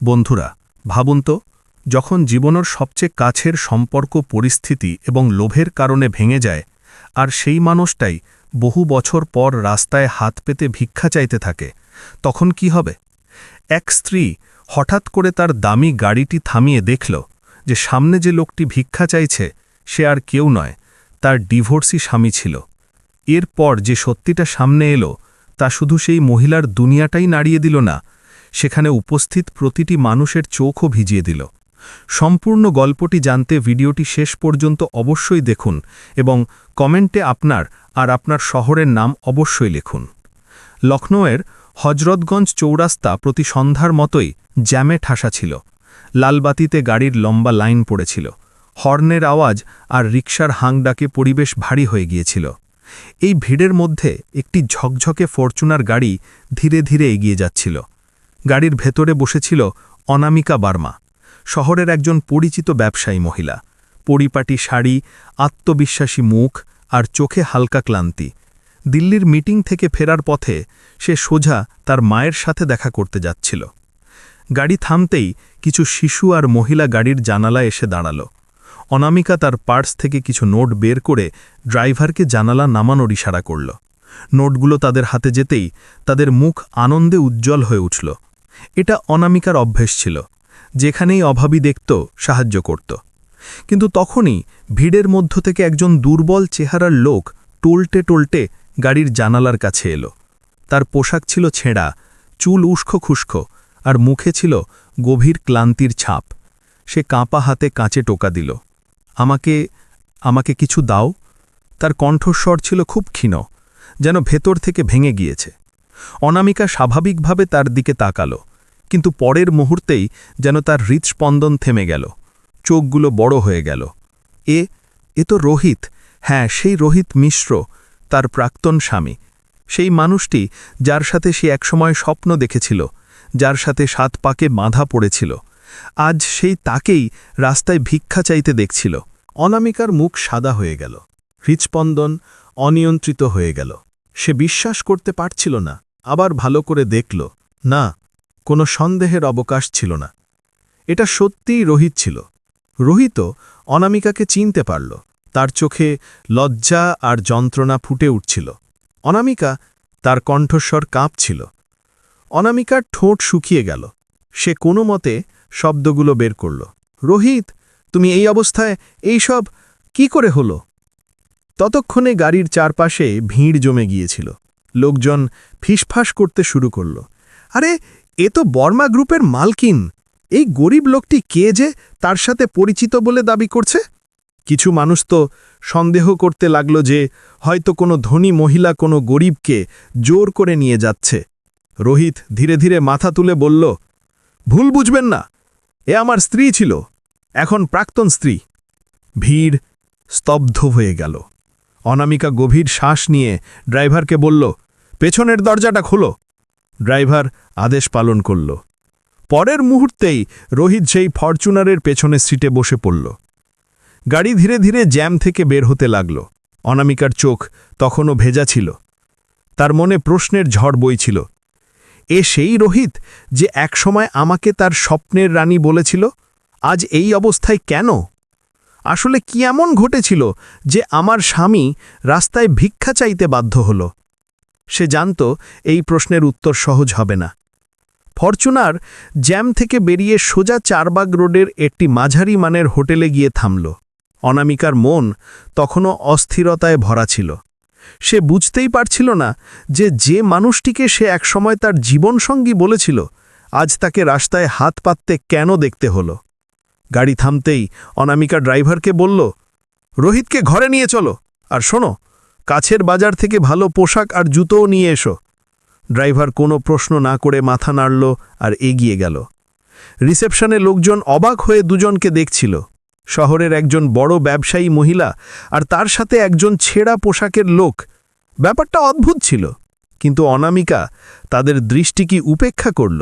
বন্ধুরা, ভাবুন তো, যখন জীবনের সবচেয়ে কাছের সম্পর্ক, পরিস্থিতি এবং লোভের কারণে ভেঙে যায়, আর সেই মানুষটাই বহু বছর পর রাস্তায় হাত পেতে ভিক্ষা চাইতে থাকে, তখন কি হবে? এক স্ত্রী হঠাৎ করে তার দামি গাড়িটি থামিয়ে দেখল যে সামনে যে লোকটি ভিক্ষা চাইছে, সে আর কেউ নয়, তার ডিভোর্সি স্বামী ছিল। এরপর যে সত্যিটা সামনে এলো, তা শুধু সেই মহিলার দুনিয়াটাই নাড়িয়ে দিল না সেখানে উপস্থিত প্রতিটি মানুষের চোখও ভিজিয়ে দিল। সম্পূর্ণ গল্পটি জানতে ভিডিওটি শেষ পর্যন্ত অবশ্যই দেখুন এবং কমেন্টে আপনার আর আপনার শহরের নাম অবশ্যই লিখুন। লখনৌয়ের হজরতগঞ্জ চৌরাস্তা প্রতি সন্ধ্যার মতোই জ্যামে ঠাসা ছিল। লালবাতিতে গাড়ির লম্বা লাইন পড়েছিল। হর্নের আওয়াজ আর রিকশার হাংডাকে পরিবেশ ভারী হয়ে গিয়েছিল। এই ভিড়ের মধ্যে একটি ঝকঝকে ফরচুনার গাড়ি ধীরে ধীরে এগিয়ে যাচ্ছিল। গাড়ির ভেতরে বসেছিল অনামিকা বার্মা, শহরের একজন পরিচিত ব্যবসায়ী মহিলা। পরিপাটি শাড়ি, আত্মবিশ্বাসী মুখ আর চোখে হালকা ক্লান্তি। দিল্লির মিটিং থেকে ফেরার পথে সে সোজা তার মায়ের সাথে দেখা করতে যাচ্ছিল। গাড়ি থামতেই কিছু শিশু আর মহিলা গাড়ির জানালা এসে দাঁড়াল। অনামিকা তার পার্স থেকে কিছু নোট বের করে ড্রাইভারকে জানালা নামানোর ইশারা করল। নোটগুলো তাদের হাতে যেতেই তাদের মুখ আনন্দে উজ্জ্বল হয়ে উঠল। এটা অনামিকার অভ্যেস ছিল, যেখানেই অভাবী দেখত, সাহায্য করত। কিন্তু তখনই ভিড়ের মধ্য থেকে একজন দুর্বল চেহারার লোক টলটে টলটে গাড়ির জানালার কাছে এলো। তার পোশাক ছিল ছেঁড়া, চুল উস্খো খুস্খো আর মুখে ছিল গভীর ক্লান্তির ছাপ। সে কাঁপা হাতে কাঁচে টোকা দিল। আমাকে আমাকে কিছু দাও? তার কণ্ঠস্বর ছিল খুব ক্ষীণ, যেন ভেতর থেকে ভেঙে গিয়েছে। অনামিকা স্বাভাবিকভাবে তার দিকে তাকাল, কিন্তু পরের মুহূর্তেই যেন তার হৃৎস্পন্দন থেমে গেল, চোখগুলো বড় হয়ে গেল। এ এ তো রোহিত। হ্যাঁ সেই রোহিত মিশ্র, তার প্রাক্তন স্বামী। সেই মানুষটি যার সাথে সে একসময় স্বপ্ন দেখেছিল, যার সাথে সাত পাকে বাঁধা পড়েছিল। আজ সেই তাকেই রাস্তায় ভিক্ষা চাইতে দেখছিল। অনামিকার মুখ সাদা হয়ে গেল, হৃৎস্পন্দন অনিয়ন্ত্রিত হয়ে গেল। সে বিশ্বাস করতে পারছিল না। আবার ভালো করে দেখল, না, কোনো সন্দেহের অবকাশ ছিল না। এটা সত্যিই রোহিত ছিল। রোহিত অনামিকাকে চিনতে পারল। তার চোখে লজ্জা আর যন্ত্রণা ফুটে উঠছিল। অনামিকা তার কণ্ঠস্বর কাঁপছিল। অনামিকার ঠোঁট শুকিয়ে গেল। সে কোনো মতে শব্দগুলো বের করল। রোহিত, তুমি এই অবস্থায় এই সব কি করে হলো? ততক্ষণে গাড়ির চারপাশে ভিড় জমে গিয়েছিল। লোকজন ফিসফাস করতে শুরু করল। আরে, এ তো বর্মা গ্রুপের মালকিন। এই গরিব লোকটি কে যে তার সাথে পরিচিত বলে দাবি করছে? কিছু মানুষ তো সন্দেহ করতে লাগল যে হয়তো কোনো ধনী মহিলা কোনো গরিবকে জোর করে নিয়ে যাচ্ছে। রোহিত ধীরে ধীরে মাথা তুলে বলল, ভুল বুঝবেন না, এ আমার স্ত্রী ছিল, এখন প্রাক্তন স্ত্রী। ভিড় স্তব্ধ হয়ে গেল। অনামিকা গভীর শ্বাস নিয়ে ড্রাইভারকে বলল, পেছনের দরজাটা খোলো। ড্রাইভার আদেশ পালন করল। পরের মুহূর্তেই রোহিত সেই ফরচুনারের পেছনে সিটে বসে পড়ল। গাড়ি ধীরে ধীরে জ্যাম থেকে বের হতে লাগল। অনামিকার চোখ তখনও ভেজা ছিল। তার মনে প্রশ্নের ঝড় বইছিল। এ সেই রোহিত যে একসময় আমাকে তার স্বপ্নের রানী বলেছিল? আজ এই অবস্থায় কেন? আসলে কি এমন ঘটেছিল যে আমার স্বামী রাস্তায় ভিক্ষা চাইতে বাধ্য হল? সে জানত এই প্রশ্নের উত্তর সহজ হবে না। ফরচুনার জ্যাম থেকে বেরিয়ে সোজা চারবাগ রোডের একটি মাঝারি মানের হোটেলে গিয়ে থামল। অনামিকার মন তখনও অস্থিরতায় ভরা ছিল। সে বুঝতেই পারছিল না যে যে মানুষটিকে সে একসময় তার জীবনসঙ্গী বলেছিল, আজ তাকে রাস্তায় হাত পাততে কেন দেখতে হলো। গাড়ি থামতেই অনামিকা ড্রাইভারকে বলল, রোহিতকে ঘরে নিয়ে চলো। আর শোনো, কাছের বাজার থেকে ভালো পোশাক আর জুতোও নিয়ে এসো। ড্রাইভার কোনো প্রশ্ন না করে মাথা নাড়ল আর এগিয়ে গেল। রিসেপশনে লোকজন অবাক হয়ে দুজনকে দেখছিল। শহরের একজন বড় ব্যবসায়ী মহিলা আর তার সাথে একজন ছেঁড়া পোশাকের লোক। ব্যাপারটা অদ্ভুত ছিল, কিন্তু অনামিকা তাদের দৃষ্টি কি উপেক্ষা করল?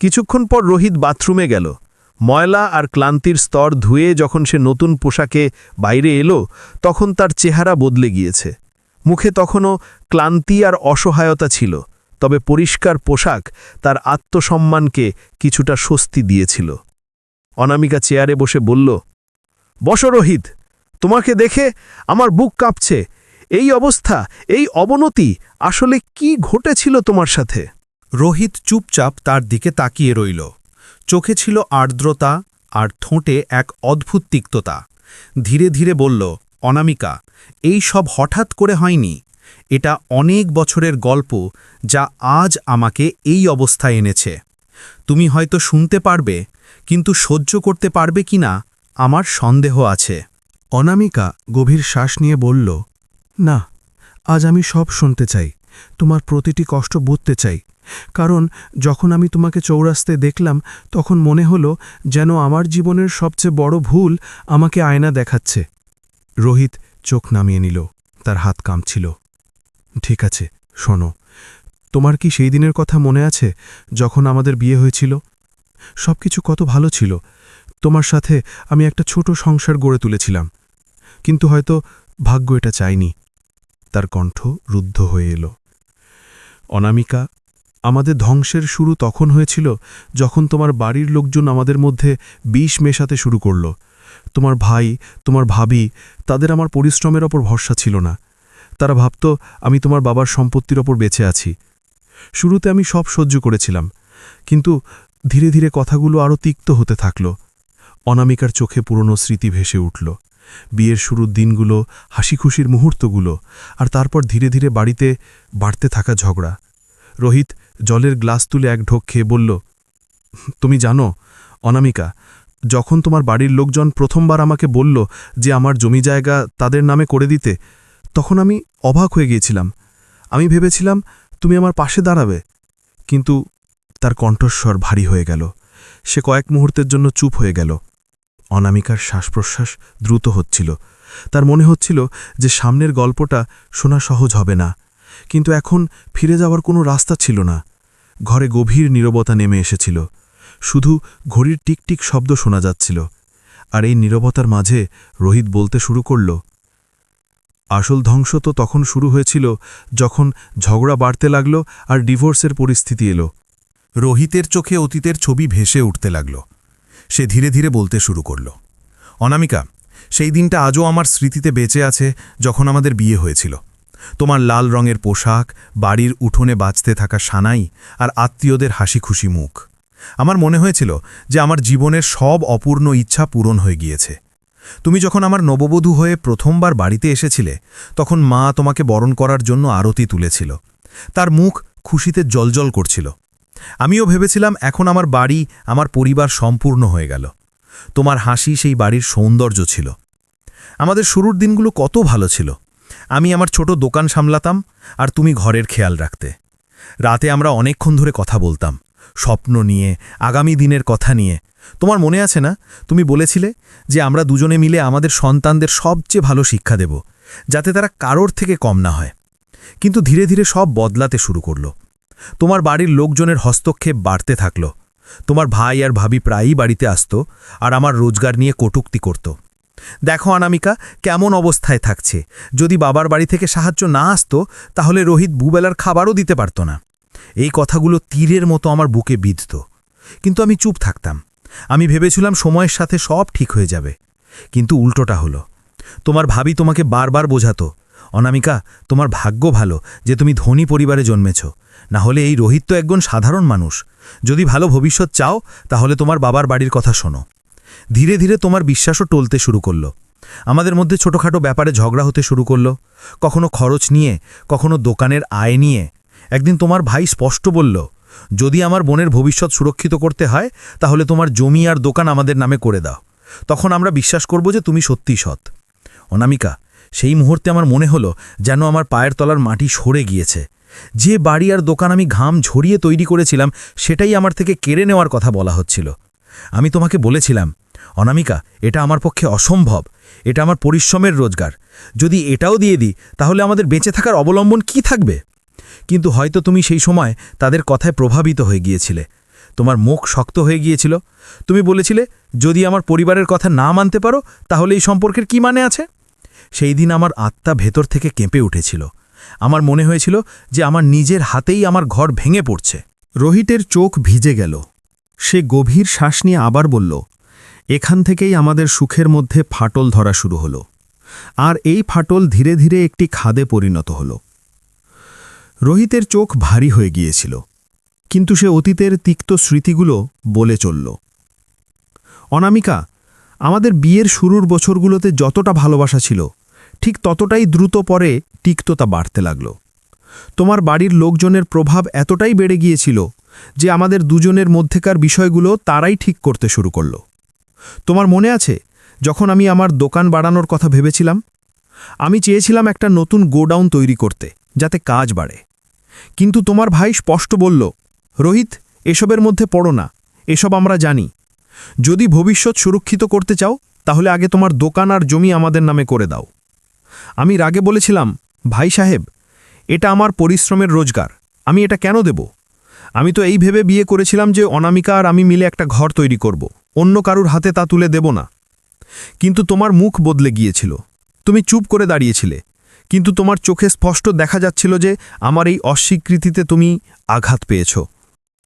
কিছুক্ষণ পর রোহিত বাথরুমে গেল। ময়লা আর ক্লান্তির স্তর ধুয়ে যখন সে নতুন পোশাকে বাইরে এলো, তখন তার চেহারা বদলে গিয়েছে। মুখে তখনও ক্লান্তি আর অসহায়তা ছিল, তবে পরিষ্কার পোশাক তার আত্মসম্মানকে কিছুটা স্বস্তি দিয়েছিল। অনামিকা চেয়ারে বসে বলল, বস রোহিত, তোমাকে দেখে আমার বুক কাঁপছে। এই অবস্থা, এই অবনতি আসলে কি ঘটেছিল তোমার সাথে? রোহিত চুপচাপ তার দিকে তাকিয়ে রইল। চোখে ছিল আর্দ্রতা আর ঠোঁটে এক অদ্ভুত তিক্ততা। ধীরে ধীরে বলল, অনামিকা, এই সব হঠাৎ করে হয়নি। এটা অনেক বছরের গল্প যা আজ আমাকে এই অবস্থায় এনেছে। তুমি হয়তো শুনতে পারবে, কিন্তু সহ্য করতে পারবে কিনা আমার সন্দেহ আছে। অনামিকা গভীর শ্বাস নিয়ে বলল, না, আজ আমি সব শুনতে চাই। তোমার প্রতিটি কষ্ট বুঝতে চাই। কারণ যখন আমি তোমাকে চৌরাস্তায় দেখলাম, তখন মনে হলো যেন আমার জীবনের সবচেয়ে বড় ভুল আমাকে আয়না দেখাচ্ছে। রোহিত চোখ নামিয়ে নিল, তার হাত কামছিল ঠিক আছে, শোনো, তোমার কি সেই দিনের কথা মনে আছে যখন আমাদের বিয়ে হয়েছিল? সব কিছু কত ভালো ছিল। তোমার সাথে আমি একটা ছোট সংসার গড়ে তুলেছিলাম, কিন্তু হয়তো ভাগ্য এটা চাইনি তার কণ্ঠ রুদ্ধ হয়ে এলো। অনামিকা আমাদের ধ্বংসের শুরু তখন হয়েছিল যখন তোমার বাড়ির লোকজন আমাদের মধ্যে বিষ মেশাতে শুরু করল। তোমার ভাই, তোমার ভাবি, তাদের আমার পরিশ্রমের ওপর ভরসা ছিল না। তারা ভাবত, আমি তোমার বাবার সম্পত্তির ওপর বেঁচে আছি। শুরুতে আমি সব সহ্য করেছিলাম, কিন্তু ধীরে ধীরে কথাগুলো আরও তিক্ত হতে থাকল। অনামিকার চোখে পুরনো স্মৃতি ভেসে উঠল। বিয়ের শুরুর দিনগুলো হাসি খুশির মুহূর্তগুলো, আর তারপর ধীরে ধীরে বাড়িতে বাড়তে থাকা ঝগড়া। রোহিত জলের গ্লাস তুলে এক ঢোক খেয়ে বলল, তুমি জানো, অনামিকা, যখন তোমার বাড়ির লোকজন প্রথমবার আমাকে বলল যে আমার জমি জায়গা তাদের নামে করে দিতে, তখন আমি অবাক হয়ে গিয়েছিলাম। আমি ভেবেছিলাম তুমি আমার পাশে দাঁড়াবে, কিন্তু তার কণ্ঠস্বর ভারী হয়ে গেল। সে কয়েক মুহূর্তের জন্য চুপ হয়ে গেল। অনামিকার শ্বাস প্রশ্বাস দ্রুত হচ্ছিল। তার মনে হচ্ছিল যে সামনের গল্পটা শোনা সহজ হবে না। কিন্তু এখন ফিরে যাওয়ার কোনো রাস্তা ছিল না। ঘরে গভীর নীরবতা নেমে এসেছিল। শুধু ঘড়ির টিকটিক শব্দ শোনা যাচ্ছিল। আর এই নীরবতার মাঝে রোহিত বলতে শুরু করল, আসল ধ্বংস তো তখন শুরু হয়েছিল যখন ঝগড়া বাড়তে লাগল আর ডিভোর্সের পরিস্থিতি এলো। রোহিতের চোখে অতীতের ছবি ভেসে উঠতে লাগল। সে ধীরে ধীরে বলতে শুরু করল, অনামিকা, সেই দিনটা আজও আমার স্মৃতিতে বেঁচে আছে যখন আমাদের বিয়ে হয়েছিল। তোমার লাল রঙের পোশাক, বাড়ির উঠোনে বাঁচতে থাকা সানাই আর আত্মীয়দের হাসি খুশি মুখ। আমার মনে হয়েছিল যে আমার জীবনের সব অপূর্ণ ইচ্ছা পূরণ হয়ে গিয়েছে। তুমি যখন আমার নববধূ হয়ে প্রথমবার বাড়িতে এসেছিলে, তখন মা তোমাকে বরণ করার জন্য আরতি তুলেছিল। তার মুখ খুশিতে জলজল করছিল। আমিও ভেবেছিলাম এখন আমার বাড়ি, আমার পরিবার সম্পূর্ণ হয়ে গেল। তোমার হাসি সেই বাড়ির সৌন্দর্য ছিল। আমাদের শুরুর দিনগুলো কত ভালো ছিল। আমি আমার ছোট দোকান সামলাতাম আর তুমি ঘরের খেয়াল রাখতে। রাতে আমরা অনেকক্ষণ ধরে কথা বলতাম, স্বপ্ন নিয়ে, আগামী দিনের কথা নিয়ে। তোমার মনে আছে না? তুমি বলেছিলে যে আমরা দুজনে মিলে আমাদের সন্তানদের সবচেয়ে ভালো শিক্ষা দেব, যাতে তারা কারোর থেকে কম না হয়। কিন্তু ধীরে ধীরে সব বদলাতে শুরু করল। তোমার বাড়ির লোকজনের হস্তক্ষেপ বাড়তে থাকল। তোমার ভাই আর ভাবি প্রায়ই বাড়িতে আসত আর আমার রোজগার নিয়ে কটুক্তি করত। দেখো অনামিকা, কেমন অবস্থায় থাকছে। যদি বাবার বাড়ি থেকে সাহায্য না আসতো, তাহলে রোহিত বুবেলার খাবারও দিতে পারত না। এই কথাগুলো তীরের মতো আমার বুকে বিঁধত। কিন্তু আমি চুপ থাকতাম। আমি ভেবেছিলাম সময়ের সাথে সব ঠিক হয়ে যাবে। কিন্তু উল্টোটা হলো। তোমার ভাবি তোমাকে বারবার বোঝাতো, অনামিকা, তোমার ভাগ্য ভালো যে তুমি ধনী পরিবারে জন্মেছ। না হলে এই রোহিত তো একজন সাধারণ মানুষ। যদি ভালো ভবিষ্যৎ চাও, তাহলে তোমার বাবার বাড়ির কথা শোনো। ধীরে ধীরে তোমার বিশ্বাসও টলতে শুরু করল। আমাদের মধ্যে ছোটোখাটো ব্যাপারে ঝগড়া হতে শুরু করল। কখনো খরচ নিয়ে, কখনো দোকানের আয় নিয়ে। একদিন তোমার ভাই স্পষ্ট বলল, যদি আমার বোনের ভবিষ্যৎ সুরক্ষিত করতে হয়, তাহলে তোমার জমি আর দোকান আমাদের নামে করে দাও। তখন আমরা বিশ্বাস করব যে তুমি সত্যি সৎ। অনামিকা, সেই মুহূর্তে আমার মনে হলো যেন আমার পায়ের তলার মাটি সরে গিয়েছে। যে বাড়ি আর দোকান আমি ঘাম ঝরিয়ে তৈরি করেছিলাম, সেটাই আমার থেকে কেড়ে নেওয়ার কথা বলা হচ্ছিল। আমি তোমাকে বলেছিলাম, অনামিকা, এটা আমার পক্ষে অসম্ভব, এটা আমার পরিশ্রমের রোজগার। যদি এটাও দিয়ে দিই, তাহলে আমাদের বেঁচে থাকার অবলম্বন কি থাকবে? কিন্তু হয়তো তুমি সেই সময় তাদের কথায় প্রভাবিত হয়ে গিয়েছিলে। তোমার মুখ শক্ত হয়ে গিয়েছিল। তুমি বলেছিলে, যদি আমার পরিবারের কথা না মানতে পারো, তাহলে এই সম্পর্কের কি মানে আছে? সেই দিন আমার আত্মা ভেতর থেকে কেঁপে উঠেছিল। আমার মনে হয়েছিল যে আমার নিজের হাতেই আমার ঘর ভেঙে পড়ছে। রোহিতের চোখ ভিজে গেল। সে গভীর শ্বাস নিয়ে আবার বলল, এখান থেকেই আমাদের সুখের মধ্যে ফাটল ধরা শুরু হলো। আর এই ফাটল ধীরে ধীরে একটি খাদে পরিণত হল। রোহিতের চোখ ভারী হয়ে গিয়েছিল, কিন্তু সে অতীতের তিক্ত স্মৃতিগুলো বলে চলল। অনামিকা, আমাদের বিয়ের শুরুর বছরগুলোতে যতটা ভালোবাসা ছিল, ঠিক ততটাই দ্রুত পরে তিক্ততা বাড়তে লাগল। তোমার বাড়ির লোকজনের প্রভাব এতটাই বেড়ে গিয়েছিল যে আমাদের দুজনের মধ্যেকার বিষয়গুলো তারাই ঠিক করতে শুরু করল। তোমার মনে আছে, যখন আমি আমার দোকান বাড়ানোর কথা ভেবেছিলাম? আমি চেয়েছিলাম একটা নতুন গোডাউন তৈরি করতে, যাতে কাজ বাড়ে। কিন্তু তোমার ভাই স্পষ্ট বলল, রোহিত, এসবের মধ্যে পড়ো না, এসব আমরা জানি। যদি ভবিষ্যৎ সুরক্ষিত করতে চাও, তাহলে আগে তোমার দোকান আর জমি আমাদের নামে করে দাও। আমি রাগে বলেছিলাম, ভাই সাহেব, এটা আমার পরিশ্রমের রোজগার, আমি এটা কেন দেব? আমি তো এই ভেবে বিয়ে করেছিলাম যে অনামিকা আর আমি মিলে একটা ঘর তৈরি করব। অন্য কারুর হাতে তা তুলে দেব না। কিন্তু তোমার মুখ বদলে গিয়েছিল। তুমি চুপ করে দাঁড়িয়েছিলে। কিন্তু তোমার চোখে স্পষ্ট দেখা যাচ্ছিল যে আমার এই অস্বীকৃতিতে তুমি আঘাত পেয়েছ।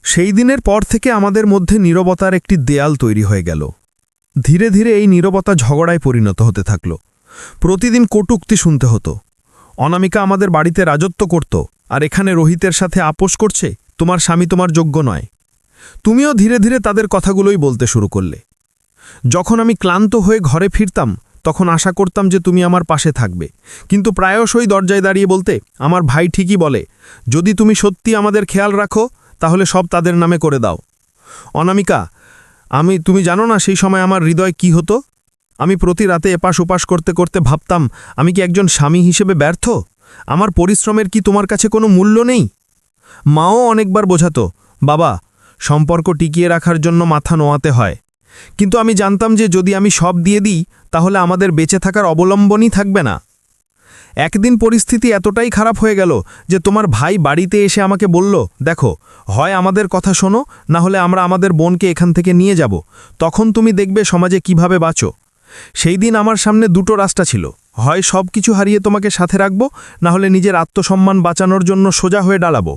সেই দিনের পর থেকে আমাদের মধ্যে নীরবতার একটি দেয়াল তৈরি হয়ে গেল। ধীরে ধীরে এই নীরবতা ঝগড়ায় পরিণত হতে থাকল। প্রতিদিন কটুক্তি শুনতে হতো। অনামিকা আমাদের বাড়িতে রাজত্ব করত আর এখানে রোহিতের সাথে আপোষ করছে? তোমার স্বামী তোমার যোগ্য নয়। তুমিও ধীরে ধীরে তাদের কথাগুলোই বলতে শুরু করলে। যখন আমি ক্লান্ত হয়ে ঘরে ফিরতাম, তখন আশা করতাম যে তুমি আমার পাশে থাকবে। কিন্তু প্রায়শই দরজায় দাঁড়িয়ে বলতে, আমার ভাই ঠিকই বলে, যদি তুমি সত্যি আমাদের খেয়াল রাখো, তাহলে সব তাদের নামে করে দাও। অনামিকা, আমি, তুমি জানো না সেই সময় আমার হৃদয় কি হতো? আমি প্রতি রাতে এপাশ ওপাশ করতে করতে ভাবতাম, আমি কি একজন স্বামী হিসেবে ব্যর্থ? আমার পরিশ্রমের কি তোমার কাছে কোনো মূল্য নেই? মাও অনেকবার বোঝাতো, বাবা, সম্পর্ক টিকিয়ে রাখার জন্য মাথা নোয়াতে হয়। কিন্তু আমি জানতাম যে যদি আমি সব দিয়ে দিই, তাহলে আমাদের বেঁচে থাকার অবলম্বনই থাকবে না। একদিন পরিস্থিতি এতটাই খারাপ হয়ে গেল যে তোমার ভাই বাড়িতে এসে আমাকে বলল, দেখো, হয় আমাদের কথা শোনো, না হলে আমরা আমাদের বোনকে এখান থেকে নিয়ে যাব। তখন তুমি দেখবে সমাজে কীভাবে বাঁচো। সেই দিন আমার সামনে দুটো রাস্তা ছিল। হয় সব কিছু হারিয়ে তোমাকে সাথে রাখব, না হলে নিজের আত্মসম্মান বাঁচানোর জন্য সোজা হয়ে দাঁড়াবো।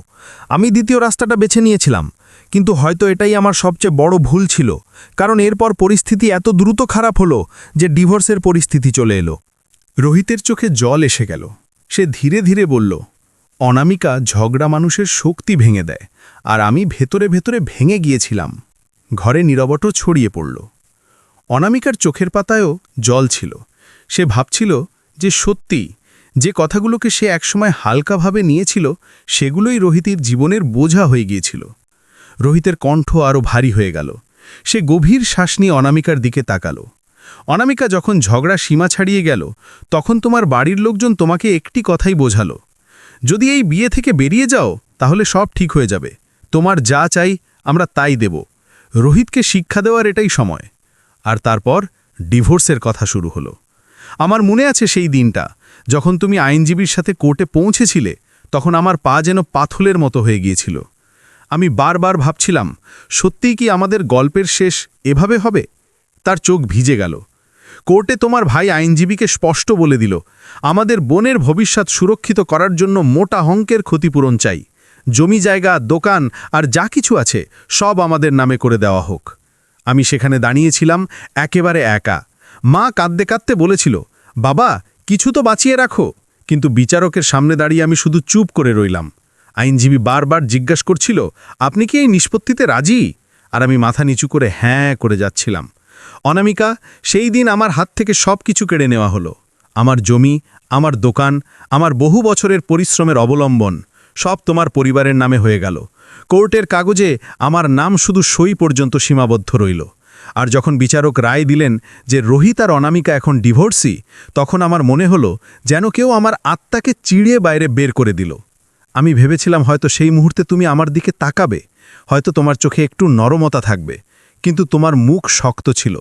আমি দ্বিতীয় রাস্তাটা বেছে নিয়েছিলাম, কিন্তু হয়তো এটাই আমার সবচেয়ে বড় ভুল ছিল, কারণ এরপর পরিস্থিতি এত দ্রুত খারাপ হলো যে ডিভোর্সের পরিস্থিতি চলে এলো। রোহিতের চোখে জল এসে গেল। সে ধীরে ধীরে বলল, অনামিকা ঝগড়া মানুষের শক্তি ভেঙে দেয়, আর আমি ভেতরে ভেতরে ভেঙে গিয়েছিলাম। ঘরে নীরবটও ছড়িয়ে পড়ল। অনামিকার চোখের পাতায়ও জল ছিল। সে ভাবছিল যে সত্যি, যে কথাগুলোকে সে একসময় হালকাভাবে নিয়েছিল, সেগুলোই রোহিতের জীবনের বোঝা হয়ে গিয়েছিল। রোহিতের কণ্ঠ আরও ভারী হয়ে গেল। সে গভীর শ্বাস নিয়ে অনামিকার দিকে তাকালো। অনামিকা যখন ঝগড়া সীমা ছাড়িয়ে গেল, তখন তোমার বাড়ির লোকজন তোমাকে একটি কথাই বোঝালো। যদি এই বিয়ে থেকে বেরিয়ে যাও, তাহলে সব ঠিক হয়ে যাবে। তোমার যা চাই, আমরা তাই দেব। রোহিতকে শিক্ষা দেওয়ার এটাই সময়। আর তারপর ডিভোর্সের কথা শুরু হলো। আমার মনে আছে সেই দিনটা, যখন তুমি আইনজীবীর সাথে কোর্টে পৌঁছেছিলে, তখন আমার পা যেন পাথলের মতো হয়ে গিয়েছিল। আমি বারবার ভাবছিলাম, সত্যিই কি আমাদের গল্পের শেষ এভাবে হবে? তার চোখ ভিজে গেল। কোর্টে তোমার ভাই আইনজীবীকে স্পষ্ট বলে দিল, আমাদের বোনের ভবিষ্যৎ সুরক্ষিত করার জন্য মোটা অঙ্কের ক্ষতিপূরণ চাই। জমি জায়গা, দোকান আর যা কিছু আছে, সব আমাদের নামে করে দেওয়া হোক। আমি সেখানে দাঁড়িয়েছিলাম, একেবারে একা। মা কাঁদতে কাঁদতে বলেছিল, বাবা, কিছু তো বাঁচিয়ে রাখো। কিন্তু বিচারকের সামনে দাঁড়িয়ে আমি শুধু চুপ করে রইলাম। আইনজীবী বারবার জিজ্ঞাস করছিল, আপনি কি এই নিষ্পত্তিতে রাজি? আর আমি মাথা নিচু করে হ্যাঁ করে যাচ্ছিলাম। অনামিকা, সেই দিন আমার হাত থেকে সব কিছু কেড়ে নেওয়া হলো। আমার জমি, আমার দোকান, আমার বহু বছরের পরিশ্রমের অবলম্বন, সব তোমার পরিবারের নামে হয়ে গেল। কোর্টের কাগজে আমার নাম শুধু সই পর্যন্ত সীমাবদ্ধ রইল। আর যখন বিচারক রায় দিলেন যে রোহিত আর অনামিকা এখন ডিভোর্সি, তখন আমার মনে হলো যেন কেউ আমার আত্মাকে চিড়িয়ে বাইরে বের করে দিল। আমি ভেবেছিলাম হয়তো সেই মুহূর্তে তুমি আমার দিকে তাকাবে, হয়তো তোমার চোখে একটু নরমতা থাকবে, কিন্তু তোমার মুখ শক্ত ছিল।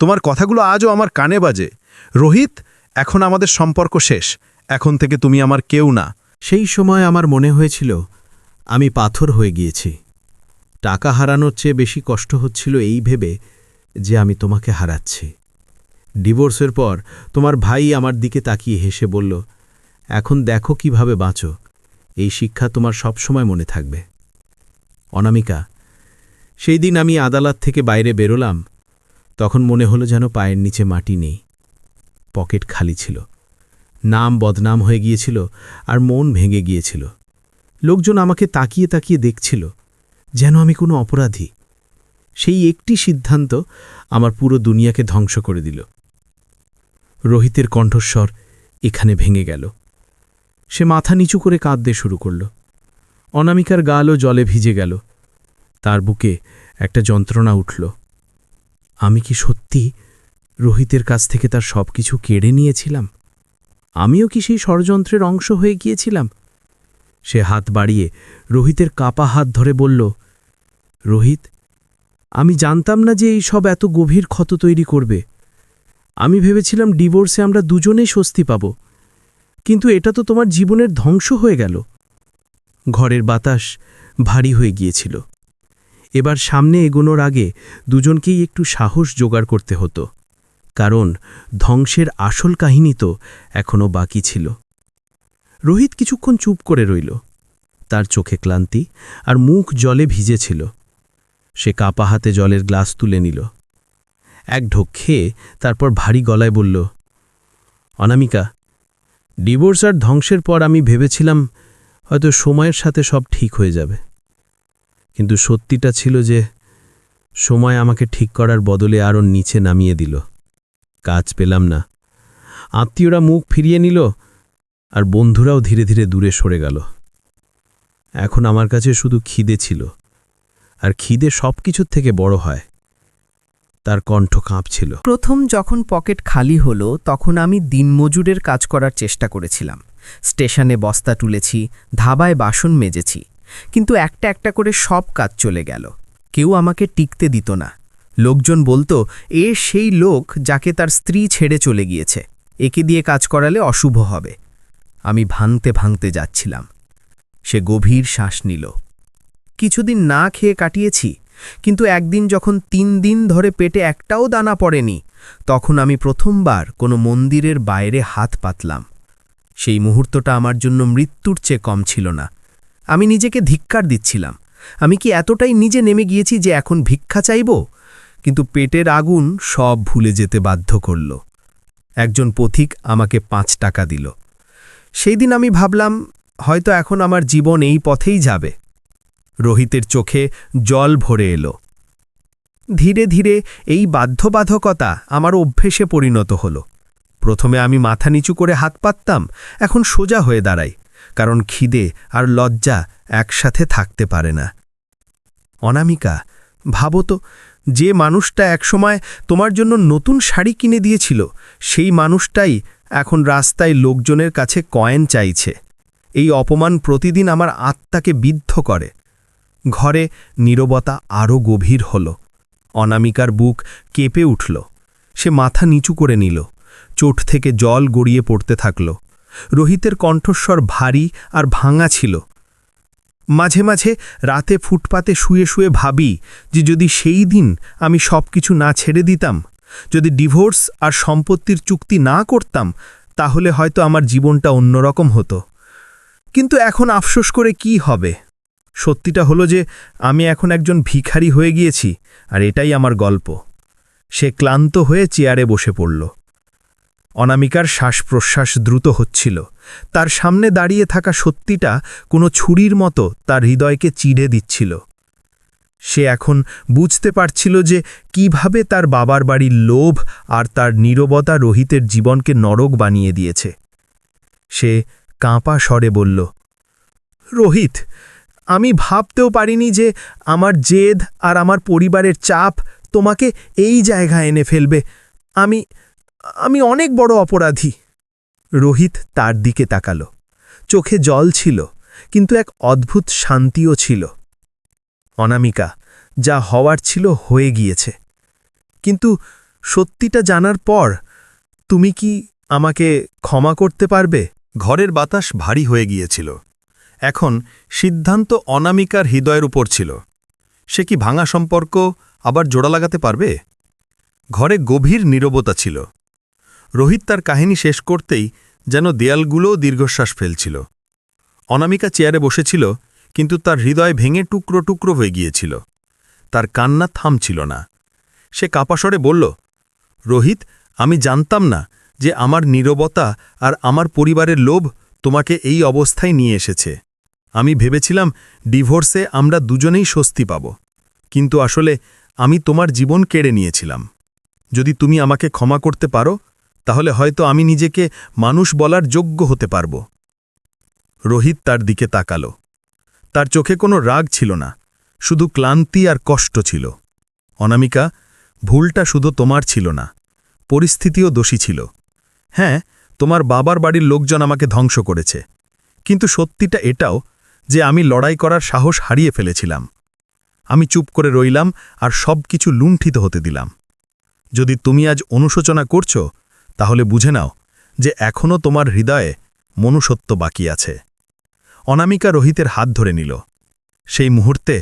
তোমার কথাগুলো আজও আমার কানে বাজে। রোহিত, এখন আমাদের সম্পর্ক শেষ, এখন থেকে তুমি আমার কেউ না। সেই সময় আমার মনে হয়েছিল, আমি পাথর হয়ে গিয়েছি। টাকা হারানোর চেয়ে বেশি কষ্ট হচ্ছিল এই ভেবে যে আমি তোমাকে হারাচ্ছি। ডিভোর্সের পর তোমার ভাই আমার দিকে তাকিয়ে হেসে বলল, এখন দেখো কীভাবে বাঁচো। এই শিক্ষা তোমার সবসময় মনে থাকবে। অনামিকা, সেই দিন আমি আদালত থেকে বাইরে বেরোলাম। তখন মনে হলো যেন পায়ের নিচে মাটি নেই। পকেট খালি ছিল। নাম বদনাম হয়ে গিয়েছিল আর মন ভেঙে গিয়েছিল। লোকজন আমাকে তাকিয়ে তাকিয়ে দেখছিল, যেন আমি কোনো অপরাধী। সেই একটি সিদ্ধান্ত আমার পুরো দুনিয়াকে ধ্বংস করে দিল। রোহিতের কণ্ঠস্বর এখানে ভেঙে গেল। সে মাথা নিচু করে কাঁদতে শুরু করল। অনামিকার গালও জলে ভিজে গেল। তার বুকে একটা যন্ত্রণা উঠল। আমি কি সত্যি রোহিতের কাছ থেকে তার সব কিছু কেড়ে নিয়েছিলাম? আমিও কি সেই ষড়যন্ত্রের অংশ হয়ে গিয়েছিলাম? সে হাত বাড়িয়ে রোহিতের কাপা হাত ধরে বলল, রোহিত আমি জানতাম না যে এই সব এত গভীর ক্ষত তৈরি করবে। আমি ভেবেছিলাম ডিভোর্সে আমরা দুজনেই স্বস্তি পাব। কিন্তু এটা তো তোমার জীবনের ধ্বংস হয়ে গেল। ঘরের বাতাস ভারী হয়ে গিয়েছিল। এবার সামনে এগোনোর আগে দুজনকেই একটু সাহস জোগাড় করতে হতো। কারণ ধ্বংসের আসল কাহিনী তো এখনও বাকি ছিল। রোহিত কিছুক্ষণ চুপ করে রইল। তার চোখে ক্লান্তি আর মুখ জলে ভিজেছিল। সে কাপা হাতে জলের গ্লাস তুলে নিল। এক ঢোক খেয়ে তারপর ভারী গলায় বলল, অনামিকা, ডিভোর্স আর ধ্বংসের পর আমি ভেবেছিলাম হয়তো সময়ের সাথে সব ঠিক হয়ে যাবে। কিন্তু সত্যিটা ছিল যে সময় আমাকে ঠিক করার বদলে আরও নিচে নামিয়ে দিল। কাজ পেলাম না। আত্মীয়রা মুখ ফিরিয়ে নিল আর বন্ধুরাও ধীরে ধীরে দূরে সরে গেল। এখন আমার কাছে শুধু খিদে ছিল। আর খিদে সব কিছুর থেকে বড় হয়। তার কণ্ঠ কাঁপছিল। প্রথম যখন পকেট খালি হলো, তখন আমি দিনমজুরের কাজ করার চেষ্টা করেছিলাম। স্টেশনে বস্তা তুলেছি, ধাবায় বাসন মেজেছি, কিন্তু একটা একটা করে সব কাজ চলে গেল। কেউ আমাকে টিকতে দিত না। লোকজন বলতো, এ সেই লোক যাকে তার স্ত্রী ছেড়ে চলে গিয়েছে। একে দিয়ে কাজ করালে অশুভ হবে। আমি ভাঙতে ভাঙতে যাচ্ছিলাম। সে গভীর শ্বাস নিল। কিছুদিন না খেয়ে কাটিয়েছি, কিন্তু একদিন যখন তিন দিন ধরে পেটে একটাও দানা পড়েনি, তখন আমি প্রথমবার কোনো মন্দিরের বাইরে হাত পাতলাম। সেই মুহূর্তটা আমার জন্য মৃত্যুর চেয়ে কম ছিল না। আমি নিজেকে ধিক্কার দিচ্ছিলাম। আমি কি এতটাই নিজে নেমে গিয়েছি যে এখন ভিক্ষা চাইব? কিন্তু পেটের আগুন সব ভুলে যেতে বাধ্য করল। একজন পথিক আমাকে পাঁচ টাকা দিল। সেই দিন আমি ভাবলাম, হয়তো এখন আমার জীবন এই পথেই যাবে। রোহিতের চোখে জল ভরে এলো। ধীরে ধীরে এই বাধ্যবাধকতা আমার অভ্যেসে পরিণত হল। প্রথমে আমি মাথা নিচু করে হাত পাততাম, এখন সোজা হয়ে দাঁড়াই, কারণ খিদে আর লজ্জা একসাথে থাকতে পারে না। অনামিকা, ভাবো তো, যে মানুষটা একসময় তোমার জন্য নতুন শাড়ি কিনে দিয়েছিল, সেই মানুষটাই এখন রাস্তায় লোকজনের কাছে কয়েন চাইছে। এই অপমান প্রতিদিন আমার আত্মাকে বিদ্ধ করে। ঘরে নীরবতা আরও গভীর হল। অনামিকার বুক কেঁপে উঠল। সে মাথা নিচু করে নিল। চোট থেকে জল গড়িয়ে পড়তে থাকল। রোহিতের কণ্ঠস্বর ভারী আর ভাঙা ছিল। মাঝে মাঝে রাতে ফুটপাতে শুয়ে শুয়ে ভাবি যে যদি সেই দিন আমি সব কিছু না ছেড়ে দিতাম, যদি ডিভোর্স আর সম্পত্তির চুক্তি না করতাম, তাহলে হয়তো আমার জীবনটা অন্যরকম হতো। কিন্তু এখন আফসোস করে কি হবে? সত্যিটা হলো যে, আমি এখন একজন ভিখারি হয়ে গিয়েছি, আর এটাই আমার গল্প। সে ক্লান্ত হয়ে চেয়ারে বসে পড়ল। অনামিকার শ্বাস প্রশ্বাস দ্রুত হচ্ছিল। তার সামনে দাঁড়িয়ে থাকা সত্যিটা কোনো ছুরির মতো তার হৃদয়কে চিড়ে দিচ্ছিল। সে এখন বুঝতে পারছিল যে, কীভাবে তার বাবার বাড়ির লোভ আর তার নীরবতা রোহিতের জীবনকে নরক বানিয়ে দিয়েছে। সে কাঁপা স্বরে বলল, রোহিত আমি ভাবতেও পারিনি যে আমার জেদ আর আমার পরিবারের চাপ তোমাকে এই জায়গায় এনে ফেলবে। আমি আমি অনেক বড় অপরাধী। রোহিত তার দিকে তাকাল। চোখে জল ছিল, কিন্তু এক অদ্ভুত শান্তিও ছিল। অনামিকা, যা হওয়ার ছিল হয়ে গিয়েছে। কিন্তু সত্যিটা জানার পর তুমি কি আমাকে ক্ষমা করতে পারবে? ঘরের বাতাস ভারী হয়ে গিয়েছিল। এখন সিদ্ধান্ত অনামিকার হৃদয়ের উপর ছিল। সে কি ভাঙা সম্পর্ক আবার জোড়া লাগাতে পারবে? ঘরে গভীর নীরবতা ছিল। রোহিত তার কাহিনী শেষ করতেই যেন দেয়ালগুলোও দীর্ঘশ্বাস ফেলছিল। অনামিকা চেয়ারে বসেছিল, কিন্তু তার হৃদয় ভেঙে টুকরো টুকরো হয়ে গিয়েছিল। তার কান্না থামছিল না। সে কাপাসরে বলল, রোহিত, আমি জানতাম না যে আমার নীরবতা আর আমার পরিবারের লোভ তোমাকে এই অবস্থায় নিয়ে এসেছে। আমি ভেবেছিলাম ডিভোর্সে আমরা দুজনেই স্বস্তি পাব। কিন্তু আসলে আমি তোমার জীবন কেড়ে নিয়েছিলাম। যদি তুমি আমাকে ক্ষমা করতে পারো, তাহলে হয়তো আমি নিজেকে মানুষ বলার যোগ্য হতে পারব। রোহিত তার দিকে তাকালো। তার চোখে কোনো রাগ ছিল না, শুধু ক্লান্তি আর কষ্ট ছিল। অনামিকা, ভুলটা শুধু তোমার ছিল না, পরিস্থিতিও দোষী ছিল। হ্যাঁ তোমার বাবার বাড়ির লোকজন আমাকে ধ্বংস করেছে। কিন্তু সত্যিটা এটাও যে আমি লড়াই করার সাহস হারিয়ে ফেলেছিলাম। আমি চুপ করে রইলাম আর সব কিছু লুণ্ঠিত হতে দিলাম। যদি তুমি আজ অনুশোচনা করছ, তাহলে বুঝে নাও যে এখনও তোমার হৃদয়ে মনুষ্যত্ব বাকি আছে। অনামিকা রোহিতের হাত ধরে নিল। সেই মুহূর্তে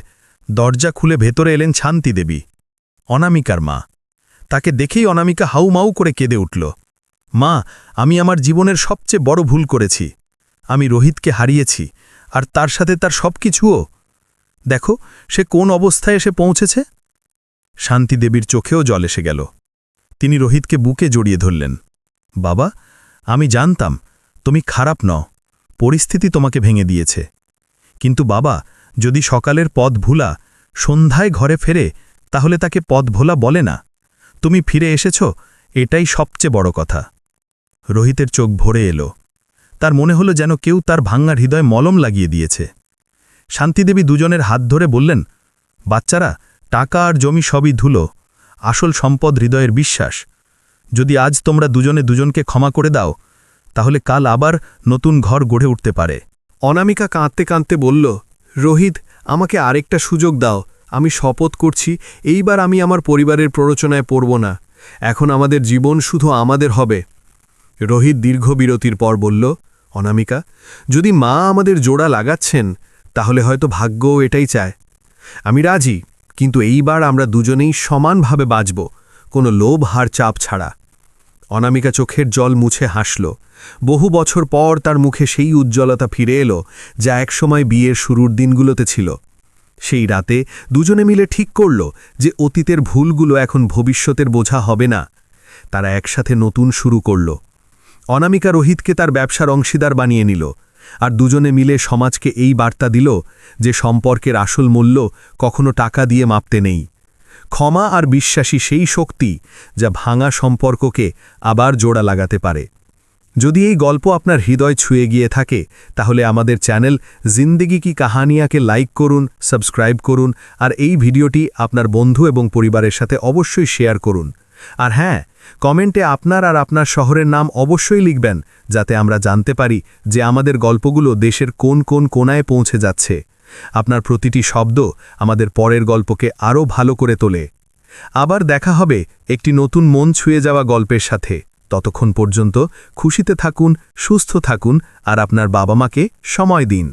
দরজা খুলে ভেতরে এলেন শান্তি দেবী, অনামিকার মা। তাকে দেখেই অনামিকা হাউমাউ করে কেঁদে উঠল। মা, আমি আমার জীবনের সবচেয়ে বড় ভুল করেছি। আমি রোহিতকে হারিয়েছি। আর তার সাথে তার সব কিছুও দেখো, সে কোন অবস্থায় এসে পৌঁছেছে? শান্তি দেবীর চোখেও জল এসে গেল। তিনি রোহিতকে বুকে জড়িয়ে ধরলেন। বাবা, আমি জানতাম, তুমি খারাপ নও। পরিস্থিতি তোমাকে ভেঙে দিয়েছে। কিন্তু বাবা, যদি সকালের পথ ভুলা, সন্ধ্যায় ঘরে ফেরে, তাহলে তাকে পথ ভোলা বলে না। তুমি ফিরে এসেছ, এটাই সবচেয়ে বড় কথা। রোহিতের চোখ ভরে এলো। তার মনে হলো যেন কেউ তার ভাঙ্গা হৃদয় মলম লাগিয়ে দিয়েছে। শান্তিদেবী দুজনের হাত ধরে বললেন, বাচ্চারা, টাকা আর জমি সবই ধুলো, আসল সম্পদ হৃদয়ের বিশ্বাস। যদি আজ তোমরা দুজনে দুজনকে ক্ষমা করে দাও, তাহলে কাল আবার নতুন ঘর গড়ে উঠতে পারে। অনামিকা কাঁদতে কাঁদতে বলল, রোহিত, আমাকে আরেকটা সুযোগ দাও, আমি শপথ করছি, এইবার আমি আমার পরিবারের প্ররোচনায় পড়ব না। এখন আমাদের জীবন শুধু আমাদের হবে। রোহিত দীর্ঘ বিরতির পর বলল অনামিকা, যদি মা আমাদের জোড়া লাগাচ্ছেন, তাহলে হয়তো ভাগ্যও এটাই চায়। আমি রাজি, কিন্তু এইবার আমরা দুজনেই সমানভাবে বাঁচব, কোনো লোভ হার চাপ ছাড়া। অনামিকা চোখের জল মুছে হাসল। বহু বছর পর তার মুখে সেই উজ্জ্বলতা ফিরে এলো, যা একসময় বিয়ের শুরুর দিনগুলোতে ছিল। সেই রাতে দুজনে মিলে ঠিক করল যে অতীতের ভুলগুলো এখন ভবিষ্যতের বোঝা হবে না। তারা একসাথে নতুন শুরু করল। অনামিকা রোহিতকে তার ব্যবসার অংশীদার বানিয়ে নিল আর দুজনে মিলে সমাজকে এই বার্তা দিল যে সম্পর্কের আসল মূল্য কখনো টাকা দিয়ে মাপতে নেই। ক্ষমা আর বিশ্বাসী সেই শক্তি যা ভাঙা সম্পর্ককে আবার জোড়া লাগাতে পারে। যদি এই গল্প আপনার হৃদয় ছুঁয়ে গিয়ে থাকে, তাহলে আমাদের চ্যানেল জিন্দেগি কি কাহানিয়াকে লাইক করুন, সাবস্ক্রাইব করুন আর এই ভিডিওটি আপনার বন্ধু এবং পরিবারের সাথে অবশ্যই শেয়ার করুন। আর হ্যাঁ কমেন্টে আপনার আর আপনার শহরের নাম অবশ্যই লিখবেন, যাতে আমরা জানতে পারি যে আমাদের গল্পগুলো দেশের কোন কোন কোনায় পৌঁছে যাচ্ছে। আপনার প্রতিটি শব্দ আমাদের পরের গল্পকে আরও ভালো করে তোলে। আবার দেখা হবে একটি নতুন মন ছুঁয়ে যাওয়া গল্পের সাথে। ততক্ষণ পর্যন্ত খুশিতে থাকুন, সুস্থ থাকুন, আর আপনার বাবা মাকে সময় দিন।